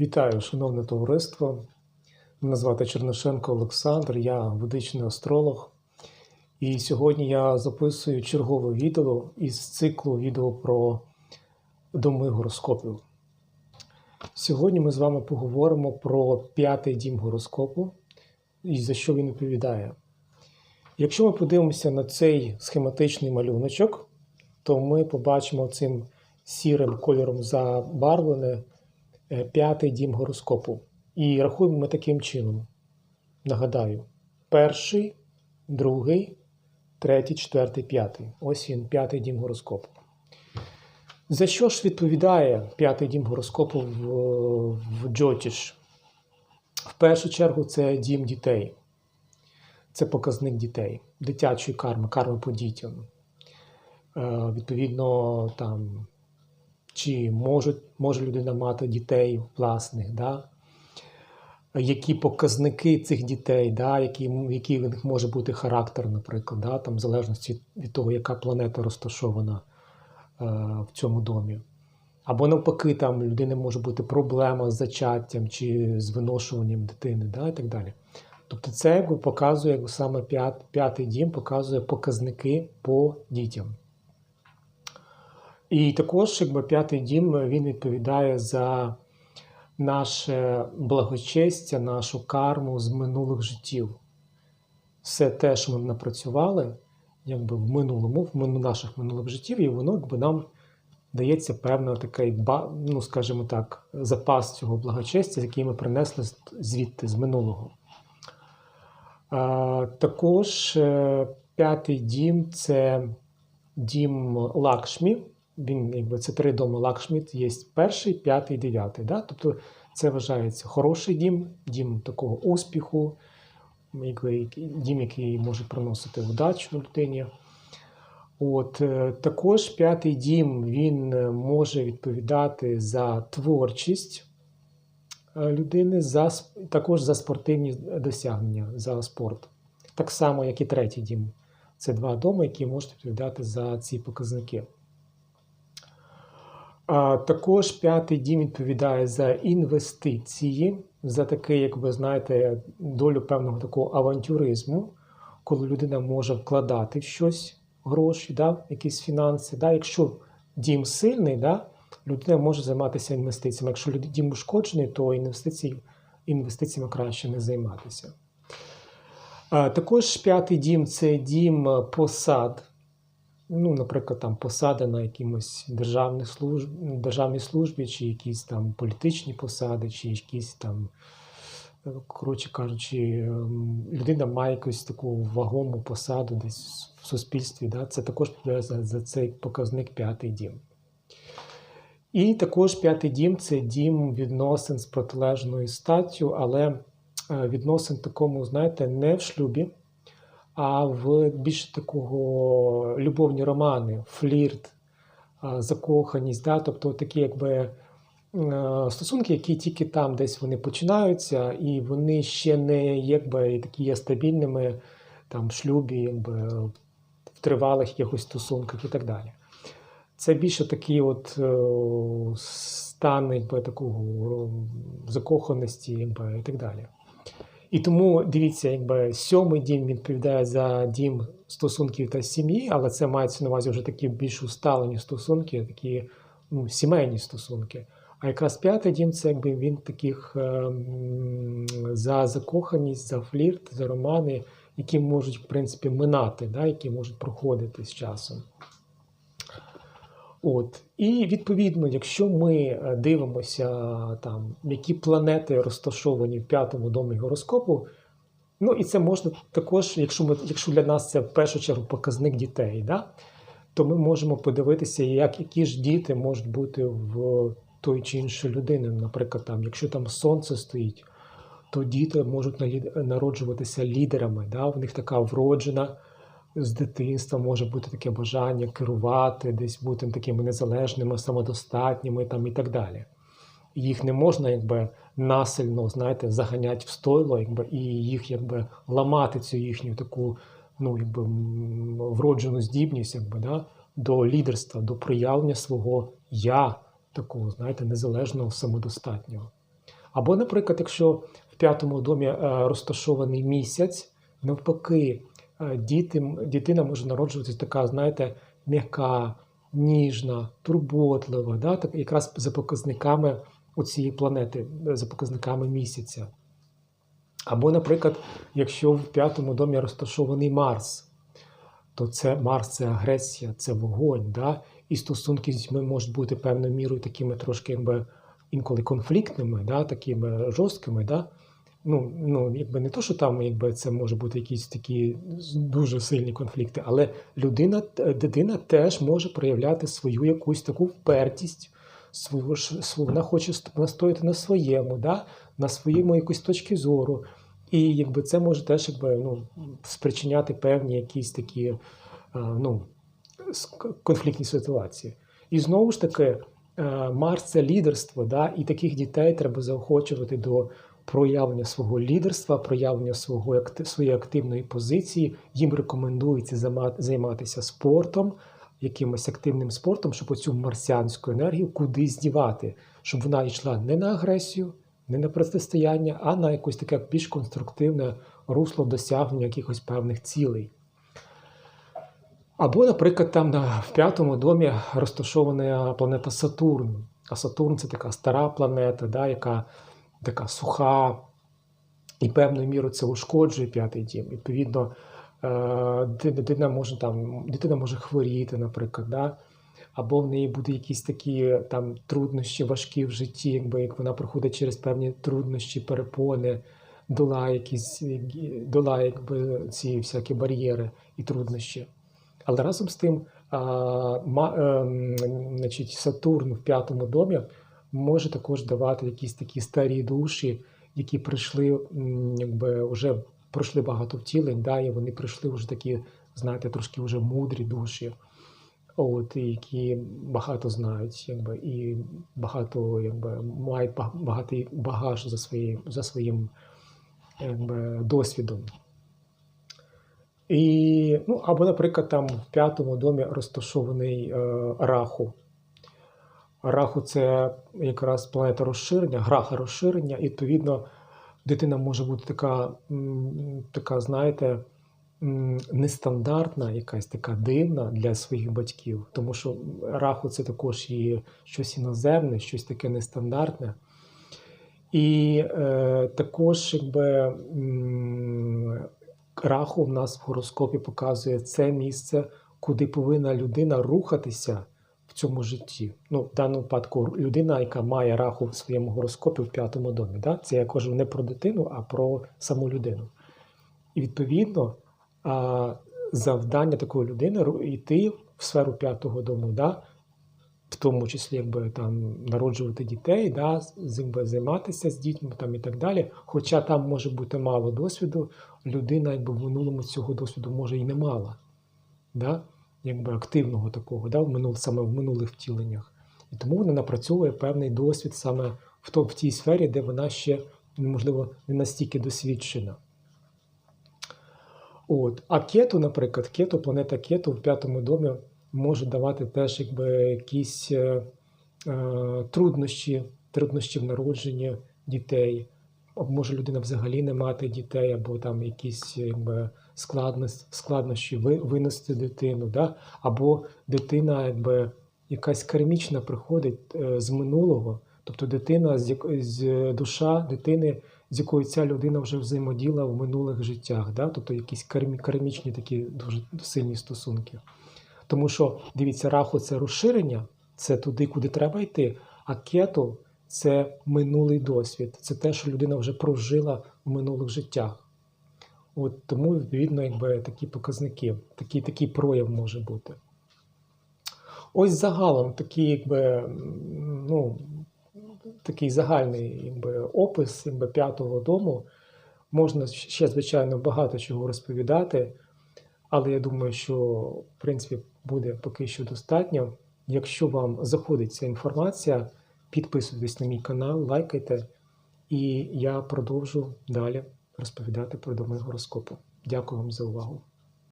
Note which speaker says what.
Speaker 1: Вітаю, шановне товариство. Мене звати Чернишенко Олександр, я ведичний астролог. І сьогодні я записую чергове відео із циклу відео про доми гороскопів. Сьогодні ми з вами поговоримо про п'ятий дім гороскопу і за що він відповідає. Якщо ми подивимося на цей схематичний малюночок, то ми побачимо цим сірим кольором забарвлене п'ятий дім гороскопу. І рахуємо ми таким чином. Нагадаю, перший, другий, третій, четвертий, п'ятий. Ось він, п'ятий дім гороскопу. За що ж відповідає п'ятий дім гороскопу в, в Джотіш? В першу чергу це дім дітей. Це показник дітей, дитячої карми, карми по дітям. Е, відповідно, там, чи можуть, може людина мати дітей власних, да? які показники цих дітей, да? який, який в них може бути характер, наприклад, да? там, в залежності від того, яка планета розташована е, в цьому домі. Або навпаки, там людини може бути проблема з зачаттям чи з виношуванням дитини, да? і так далі. Тобто це показує як саме п'ят, п'ятий дім, показує показники по дітям. І також якби п'ятий дім він відповідає за наше благочестя, нашу карму з минулих життів. Все те, що ми напрацювали якби в минулому, в наших минулих життів, і воно якби нам дається певний такий, ну, скажімо так, запас цього благочестя, який ми принесли звідти, з минулого. Також е, п'ятий дім це дім Лакшмі. Він, якби, це три доми Лакшмі. Є перший, п'ятий, дев'ятий. Да? Тобто це вважається хороший дім, дім такого успіху, дім, який може приносити вдачу людині. От, е, також п'ятий дім він е, може відповідати за творчість е, людини, за, також за спортивні досягнення, за спорт. Так само, як і третій дім. Це два доми, які можуть відповідати за ці показники. А також п'ятий дім відповідає за інвестиції, за такий, як ви знаєте, долю певного такого авантюризму, коли людина може вкладати в щось гроші, да, якісь фінанси. Да. Якщо дім сильний, да, людина може займатися інвестиціями. Якщо дім ушкоджений, то інвестицій, інвестиціями краще не займатися. Також п'ятий дім це дім е, посад. Ну, наприклад, там посади на якимось державних служб, державній службі, чи якісь там політичні посади, чи якісь там, е, коротше кажучи, ем, людина має якусь таку вагому посаду десь в суспільстві. Да? Це також за, за цей показник п'ятий дім. І також п'ятий дім це дім відносин з протилежною статтю, але е, відносин такому, знаєте, не в шлюбі, а в більш такого любовні романи, флірт, закоханість, да? тобто такі якби е, стосунки, які тільки там десь вони починаються, і вони ще не якби такі є стабільними там в шлюбі, якби в тривалих якихось стосунках і так далі. Це більше такі от е, стани якби, такого закоханості якби, і так далі. І тому дивіться, якби сьомий дім відповідає за дім стосунків та сім'ї, але це мається на увазі вже такі більш усталені стосунки, такі ну, сімейні стосунки. А якраз п'ятий дім це якби він таких е, м, за закоханість, за флірт, за романи, які можуть, в принципі, минати, да, які можуть проходити з часом. От. І відповідно, якщо ми е, дивимося, там, які планети розташовані в п'ятому домі гороскопу, ну і це можна також, якщо, ми, якщо для нас це в першу чергу показник дітей, да, то ми можемо подивитися, як, які ж діти можуть бути в той чи іншої людини. Наприклад, там, якщо там сонце стоїть, то діти можуть народжуватися лідерами. Да? В них така вроджена з дитинства може бути таке бажання керувати, десь бути такими незалежними, самодостатніми там, і так далі. Їх не можна якби насильно, знаєте, заганяти в стойло, якби, і їх якби ламати цю їхню таку ну, якби, вроджену здібність якби, да, до лідерства, до проявлення свого я, такого, знаєте, незалежного, самодостатнього. Або, наприклад, якщо в п'ятому домі е, розташований місяць, навпаки, діти, дитина може народжуватися така, знаєте, м'яка, ніжна, турботлива, да? так, якраз за показниками цієї планети, е, за показниками місяця. Або, наприклад, якщо в п'ятому домі розташований Марс, то це Марс це агресія, це вогонь. Да? І стосунки з дітьми можуть бути певною мірою такими трошки якби, інколи конфліктними, да? такими жорсткими. Да? Ну, ну, якби не то, що там якби, це може бути якісь такі дуже сильні конфлікти, але людина, дитина теж може проявляти свою якусь таку впертість, свою, вона хоче настояти на своєму, да? на своєму якоїсь точки зору. І якби це може теж якби, ну, спричиняти певні якісь такі е, ну, конфліктні ситуації. І знову ж таки, е, Марс це лідерство, да? і таких дітей треба заохочувати до проявлення свого лідерства, проявлення свого своєї активної позиції. Їм рекомендується займатися спортом, якимось активним спортом, щоб оцю марсіанську енергію кудись дівати, щоб вона йшла не на агресію, не на протистояння, а на якось таке більш конструктивне русло досягнення якихось певних цілей. Або, наприклад, там в п'ятому домі розташована планета Сатурн. А Сатурн це така стара планета, да, яка така суха, і певною мірою це ушкоджує п'ятий дім. Відповідно, е, дитина може там, дитина може хворіти, наприклад, да? або в неї буде якісь такі там труднощі важкі в житті, якби як вона проходить через певні труднощі, перепони, долає якісь долає якби, ці всякі бар'єри і труднощі. Але разом з тим, а, ма, ем, значить, Сатурн в п'ятому домі може також давати якісь такі старі душі, які прийшли, якби вже пройшли багато втілень, да, і вони прийшли вже такі, знаєте, трошки вже мудрі душі, от, які багато знають, якби, і багато якби, мають багатий багаж за, своєю, за своїм якби, досвідом. І, ну, або, наприклад, там в п'ятому домі розташований е, Раху. Раху це якраз планета розширення, граха розширення, і відповідно дитина може бути така, така знаєте, нестандартна, якась така дивна для своїх батьків. Тому що раху це також і щось іноземне, щось таке нестандартне. І е, також, якби раху в нас в гороскопі показує це місце, куди повинна людина рухатися цьому житті. Ну, в даному випадку людина, яка має раху в своєму гороскопі в п'ятому домі. Да? Це я кажу не про дитину, а про саму людину. І відповідно завдання такої людини йти в сферу п'ятого дому, да? в тому числі якби там народжувати дітей, да? займатися з дітьми там, і так далі. Хоча там може бути мало досвіду, людина якби, в минулому цього досвіду може і не мала. Да? Якби активного такого, да? в минул, саме в минулих втіленнях. І тому вона напрацьовує певний досвід саме в, то, в тій сфері, де вона ще, можливо, не настільки досвідчена. От. А кету, наприклад, кету, планета кету в п'ятому домі може давати теж якби, якісь е, е, труднощі, труднощі в народженні дітей. Може людина взагалі не мати дітей, або там якісь складності, складнощі винести дитину, да? або дитина якби, якась кармічна приходить е, з минулого, тобто дитина, з, з душа дитини, з якою ця людина вже взаємоділа в минулих життях, да? тобто якісь кармі, кармічні такі дуже сильні стосунки. Тому що, дивіться, раху це розширення, це туди, куди треба йти, а кету це минулий досвід, це те, що людина вже прожила в минулих життях. От тому, відповідно, якби такі показники, такий, такий прояв може бути. Ось загалом такий, якби, ну, такий загальний якби, опис якби, п'ятого дому. Можна ще, звичайно, багато чого розповідати, але я думаю, що в принципі буде поки що достатньо. Якщо вам заходить ця інформація, підписуйтесь на мій канал, лайкайте, і я продовжу далі розповідати про доми гороскопу. Дякую вам за увагу.